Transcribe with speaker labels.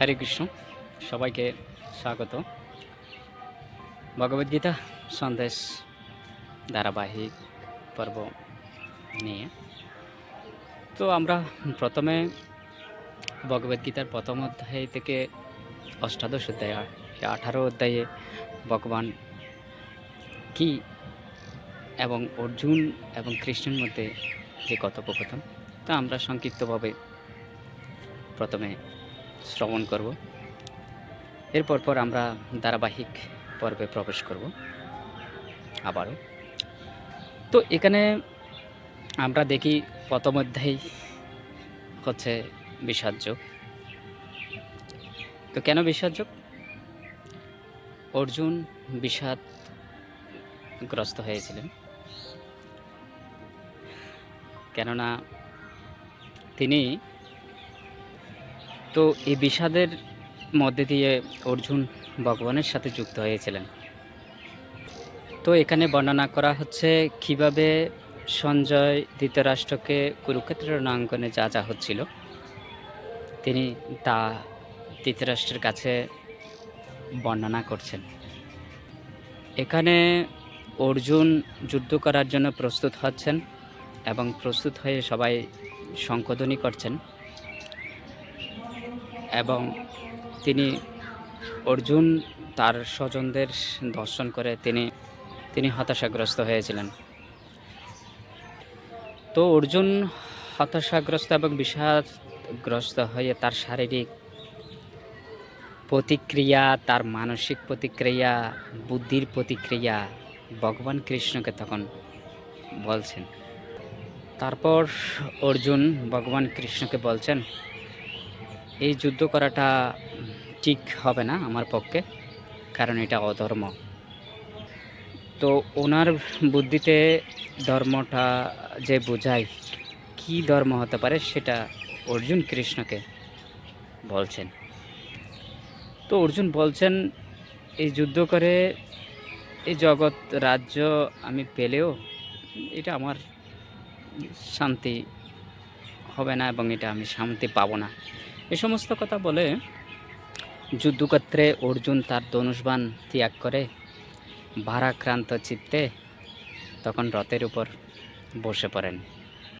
Speaker 1: হরে কৃষ্ণ, সবাইকে স্বাগত। ভগবদ্গীতা সন্দেশ ধারাবাহিক পর্ব নিয়ে। তো আমরা প্রথমে ভগবদ্গীতার প্রথম অধ্যায় থেকে অষ্টাদশ অধ্যায় আঠারো অধ্যায়ে ভগবান কি এবং অর্জুন এবং কৃষ্ণের মধ্যে যে কথোপকথন, তা আমরা সংক্ষিপ্তভাবে প্রথমে শ্রবণ করব। এরপর পর আমরা ধারাবাহিক পর্বে প্রবেশ করব। আবারও। তো এখানে আমরা দেখি প্রথম অধ্যায় হচ্ছে বিষাদযোগ তো কেন বিষাদযোগ অর্জুন বিষাদগ্রস্ত হয়েছিলেন। কেননা তিনি তো এই বিষাদের মধ্যে দিয়ে অর্জুন ভগবানের সাথে যুক্ত হয়েছিলেন। তো এখানে বর্ণনা করা হচ্ছে কীভাবে সঞ্জয় ধৃতরাষ্ট্রকে কুরুক্ষেত্র রণাঙ্গনে যা যা হচ্ছিল, তিনি তা ধৃতরাষ্ট্রের কাছে বর্ণনা করছেন। এখানে অর্জুন যুদ্ধ করার জন্য প্রস্তুত হচ্ছেন এবং প্রস্তুত হয়ে সবাই শঙ্খধ্বনি করছেন। এবং তিনি অর্জুন তার স্বজনদের দর্শন করে তিনি তিনি হতাশাগ্রস্ত হয়েছিলেন। তো অর্জুন হতাশাগ্রস্ত এবং বিষাদগ্রস্ত হয়ে তার শারীরিক প্রতিক্রিয়া, তার মানসিক প্রতিক্রিয়া, বুদ্ধির প্রতিক্রিয়া ভগবান কৃষ্ণকে তখন বলছেন। তারপর অর্জুন ভগবান কৃষ্ণকে বলছেন এই যুদ্ধ করাটা ঠিক হবে না আমার পক্ষে, কারণ এটা অধর্ম। তো ওনার বুদ্ধিতে ধর্মটা যে বোঝায়, কি ধর্ম হতে পারে সেটা অর্জুন কৃষ্ণকে বলছেন। তো অর্জুন বলছেন, এই যুদ্ধ করে এই জগৎ রাজ্য আমি পেলেও এটা আমার শান্তি হবে না এবং এটা আমি শান্তি পাবো না। এ সমস্ত কথা বলে যুদ্ধক্ষেত্রে অর্জুন তার ধনুষবান ত্যাগ করে ভারাক্রান্ত চিত্তে তখন রথের উপর বসে পড়েন।